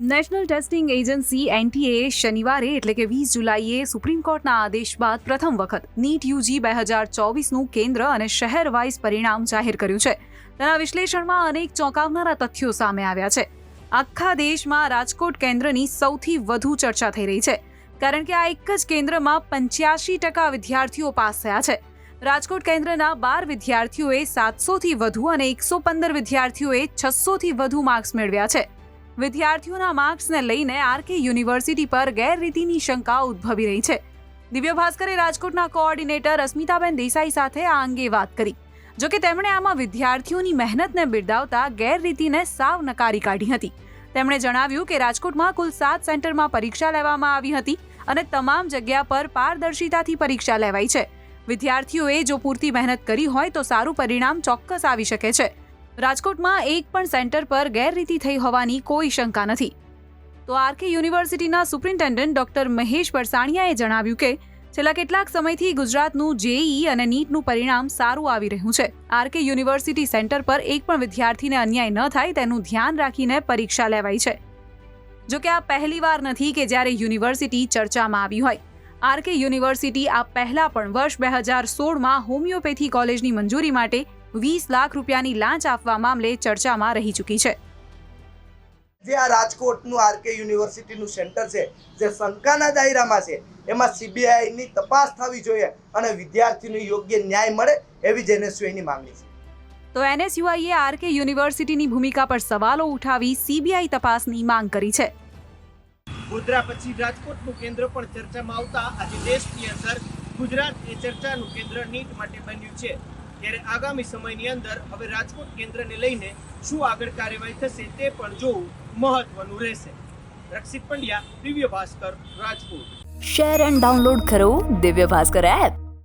National testing agency NTA શનિવારે, એટલે કે વીસ જુલાઈએ, સુપ્રીમ કોર્ટના આદેશ બાદ પ્રથમ વખત નીટ યુજી બે હજાર ચોવીસનું કેન્દ્ર અને શહેર વાઇઝ પરિણામ જાહેર કર્યું છે. તેના વિશ્લેષણમાં અનેક ચોંકાવનારા તથ્યો સામે આવ્યા છે. આખા દેશમાં રાજકોટ કેન્દ્રની સૌથી વધુ ચર્ચા થઈ રહી છે, કારણ કે આ એક જ કેન્દ્રમાં પંચ્યાસી ટકા વિદ્યાર્થીઓ પાસ થયા છે. રાજકોટ કેન્દ્રના બાર વિદ્યાર્થીઓએ સાતસોથી વધુ અને એકસો પંદર વિદ્યાર્થીઓએ છસોથી વધુ માર્ક્સ મેળવ્યા છે. વિદ્યાર્થીઓના માર્ક્સને લઈને આરકે યુનિવર્સિટી પર ગેરરીતિની શંકા ઉદ્ભવી રહી છે. દિવ્ય ભાસ્કરે રાજકોટના કોઓર્ડિનેટર અસ્મિતાબેન દેસાઈ સાથે આ અંગે વાત કરી. જો કે તેમણે આમાં વિદ્યાર્થીઓની મહેનતને બિરદાવતા ગેરરીતિને સાવ નકારી કાઢી હતી. તેમણે જણાવ્યું કે રાજકોટમાં કુલ સાત સેન્ટરમાં પરીક્ષા લેવામાં આવી હતી અને તમામ જગ્યા પર પારદર્શિતાથી પરીક્ષા લેવાઈ છે. વિદ્યાર્થીઓએ જો પૂરતી મહેનત કરી હોય તો સારું પરિણામ ચોક્કસ આવી શકે છે. રાજકોટમાં એક પણ સેન્ટર પર ગેરરીતિ થઈ હોવાની કોઈ શંકા નથી. તો આરકે યુનિવર્સિટીના સુપ્રિન્ટેન્ડન્ટ ડોક્ટર મહેશ પરસાણિયાએ જણાવ્યું કે, છેલ્લા કેટલાક સમયથી ગુજરાતનું જેઈ અને નીટનું પરિણામ સારું આવી રહ્યું છે. આરકે યુનિવર્સિટી સેન્ટર પર એક પણ વિદ્યાર્થીને અન્યાય ન થાય તેનું ધ્યાન રાખીને પરીક્ષા લેવાઈ છે. જોકે આ પહેલીવાર નથી કે જ્યારે યુનિવર્સિટી ચર્ચામાં આવી હોય. આરકે યુનિવર્સિટી આ પહેલા પણ વર્ષ બે હજાર સોળમાં હોમિયોપેથી કોલેજની મંજૂરી માટે વીસ લાખ રૂપિયાની લાંચ આપવા મામલે ચર્ચામાં રહી ચૂકી છે. જે આ રાજકોટનું આરકે યુનિવર્સિટીનું સેન્ટર છે જે શંકાના દાયરામાં છે એમાં સીબીઆઈની તપાસ થવી જોઈએ અને વિદ્યાર્થીને યોગ્ય ન્યાય મળે એવી જ એનએસયુઆઈની માંગણી છે. તો એનએસયુઆઈએ આરકે યુનિવર્સિટીની ભૂમિકા પર સવાલો ઉઠાવી સીબીઆઈ તપાસની માંગ કરી છે. ગોધરા પછી રાજકોટનું કેન્દ્ર પણ ચર્ચામાં આવતા આજે દેશની અંદર ગુજરાત એ ચર્ચાનું કેન્દ્ર નીટ માટે બન્યું છે. ત્યારે આગામી સમયની અંદર હવે રાજકોટ કેન્દ્રને લઈને શું આગળ કાર્યવાહી થશે તે પણ જોવું મહત્વનું રહેશે. Rakshit Pandya Divya Bhaskar Rajkot. Share and download કરો દિવ્ય ભાસ્કર એપ